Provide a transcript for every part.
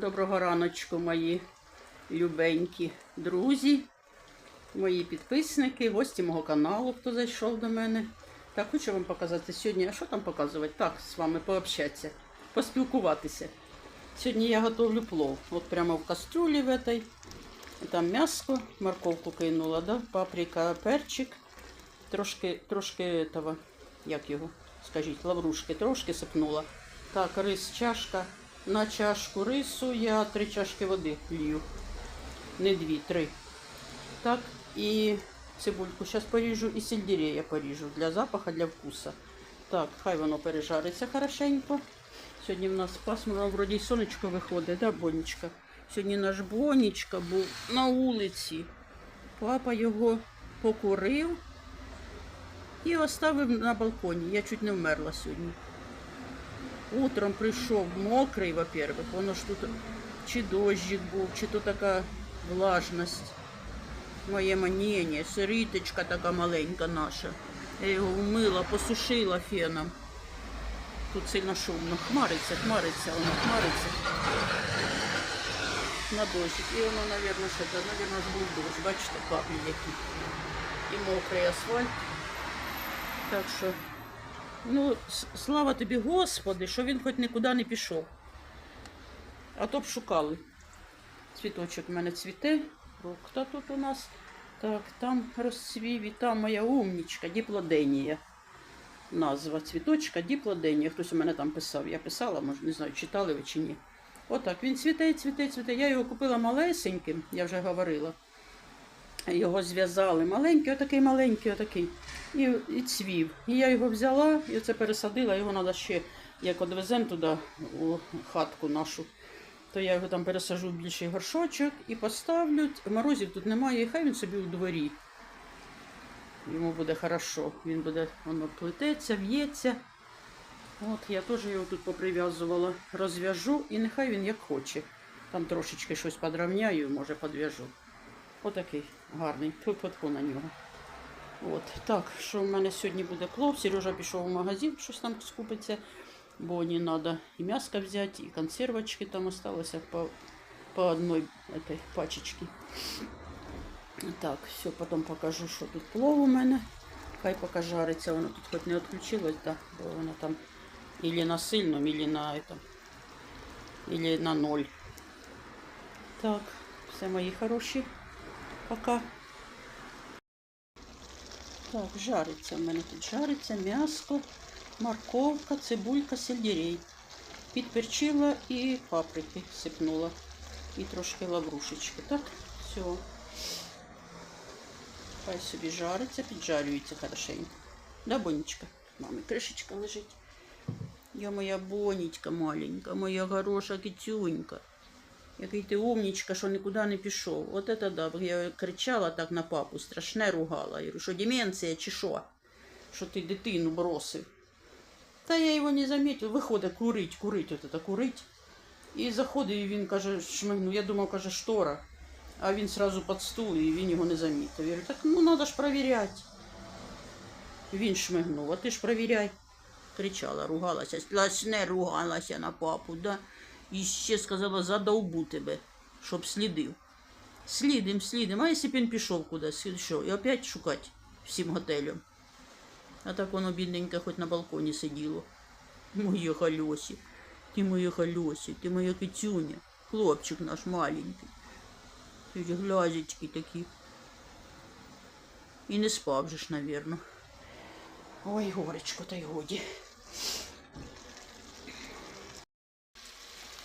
Доброго раночку, мої любенькі друзі, мої підписники, гості мого каналу, хто зайшов до мене. Так, хочу вам показати сьогодні, а що там показувати? Так, з вами пообщатися, поспілкуватися. Сьогодні я готовлю плов. От прямо в кастрюлі в этой. Там м'яско, морковку кинула, да? паприка, перчик, трошки, трошки этого, як його, скажіть, лаврушки, трошки сипнула. Так, рис, чашка. На чашку рису я три чашки води лью. Не дві, три. Так, і цибульку зараз поріжу, і сельдерея поріжу для запаха, для вкуса. Так, хай воно пережариться хорошенько. Сьогодні в нас пасмурно, вроді й сонечко виходить, да, Бонечка? Сьогодні наш Бонечка був на вулиці. Папа його покурив і оставив на балконі. Я чуть не вмерла сьогодні. Утром прийшов мокрий, во-первых, воно ж тут чи дощик був, чи то така влажність. Моє маніння, сиріточка така маленька наша. Я його вмила, посушила феном. Тут сильно шумно. Хмариться, хмариться, воно хмариться. На дощик. І воно, мабуть, що це, мабуть, був дощ. Бачите, каплі які. І мокрий асфальт. Так що Ну, слава тобі, Господи, що він хоч нікуди не пішов. А то б шукали. Цвіточок в мене цвіте. Хто тут у нас? Так, там розцвів і там моя умнічка, діплоденія. Назва цвіточка діплоденія. Хтось у мене там писав. Я писала, може, не знаю, читали ви чи ні. Отак, він цвіте, цвіте, цвіте. Я його купила малесеньким, я вже говорила. Його зв'язали маленький, отакий маленький, отакий. І, і цвів. І я його взяла і оце пересадила. Його треба ще, як одвеземо туди, у хатку нашу, то я його там пересажу в більший горшочок і поставлю. Морозів тут немає, і хай він собі у дворі. Йому буде хорошо. Він буде, воно плететься, в'ється. От я теж його тут поприв'язувала, розв'яжу і нехай він як хоче. Там трошечки щось подравняю, може подв'яжу. Отакий гарний. Тьфу-тьфу на нього. От так, що в мене сьогодні буде плов. Сережа пішов в магазин, щось там скупиться, бо не треба і м'яско взяти, і консервочки там осталося по, по этой пачечці. Так, все, потім покажу, що тут плов у мене. Хай поки жариться, воно тут хоч не відключилось, да, бо воно там ілі на сильному, ілі на этом, ілі на ноль. Так, все мої хороші. Пока. Так, жариться. У мене тут жариться м'яско, морковка, цибулька, сельдерей. Підперчила і паприки сипнула. І трошки лаврушечки. Так, все. Хай собі жариться, піджарюється хорошенько. Да, Бонечка? Мами, кришечка лежить. Я моя бонечка маленька, моя хороша китюнька. Який ти умнічка, що нікуди не пішов. От це да. Я кричала так на папу, страшне ругала. Я говорю, що деменція чи що? Що ти дитину бросив. Та я його не замітив. Виходить курить, курить, от це курить. І заходить, і він каже, шмигнув. Я думав, каже, штора. А він сразу під стул, і він його не замітив. Я говорю, так ну треба ж перевіряти. Він шмигнув, а ти ж перевіряй. Кричала, ругалася, страшне ругалася на папу, да? І ще сказала, задовбу тебе, щоб слідив. Слідим, слідим. А якщо б він пішов кудись, що? І опять шукати всім готелям. А так воно бідненьке хоч на балконі сиділо. Моє хальосі, ти моє хальосі, ти моя кицюня, хлопчик наш маленький. Ці ж глазечки такі. І не спав же ж, навірно. Ой, горечко, та й годі.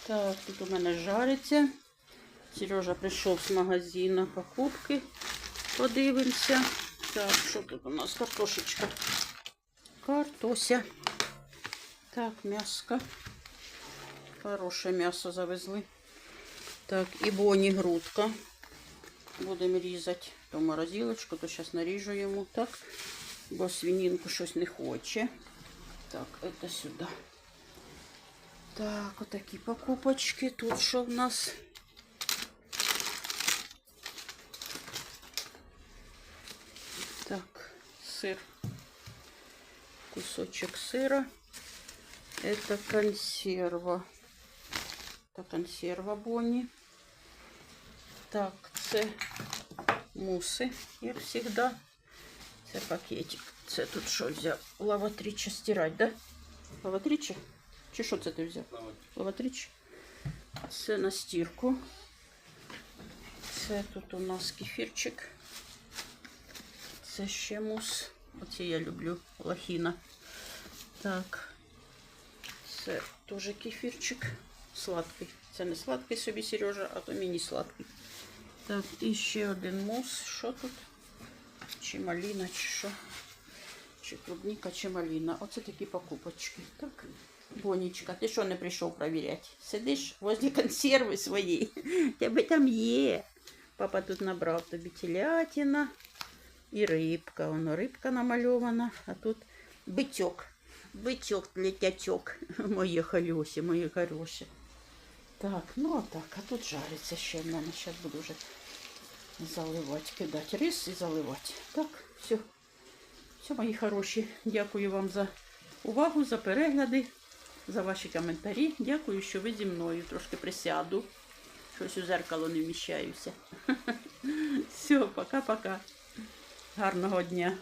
Так, тут у мене жариться. Сережа прийшов з магазину покупки. Подивимося. Так, що тут у нас? Картошечка. Картося. Так, м'яско. Хороше м'ясо завезли. Так, і боні грудка. Будемо різати то морозилочку, то зараз наріжу йому так, бо свининку щось не хоче. Так, це сюди. Так, отакі покупочки. Тут що в нас? Так, сыр. Кусочек сыра. Это консерва. та консерва Бонні. Так, це муси, як завжди. Це пакетик. Це тут що взяв? Лаватріча стирать, да? Лаватріча? Чи що це ти взяв? Лаватріч. Це на стірку. Це тут у нас кефірчик. Це ще мус. Оце я люблю лахіна. Так. Це теж кефірчик. Сладкий. Це не сладкий собі Сережа, а то мені сладкий. Так, і ще один мус. Що тут? Чи маліна, чи що? Чи клубніка, чи маліна. Оце такі покупочки. Так. Бонечка, ти що не прийшов перевіряти? Сидиш возле консерви своєї. Тебе там є. Папа тут набрав тобі телятина і рибка. Воно рибка намальована, а тут битьок. Битьок, летячок. Моє халюсі, мої хороші. Так, ну отак, а тут жариться ще в мене. Зараз буду вже заливати, кидати рис і заливати. Так, все. Все, мої хороші. Дякую вам за увагу, за перегляди, за ваші коментарі. Дякую, що ви зі мною. Трошки присяду. Щось у зеркало не вміщаюся. Все, пока-пока. Гарного дня.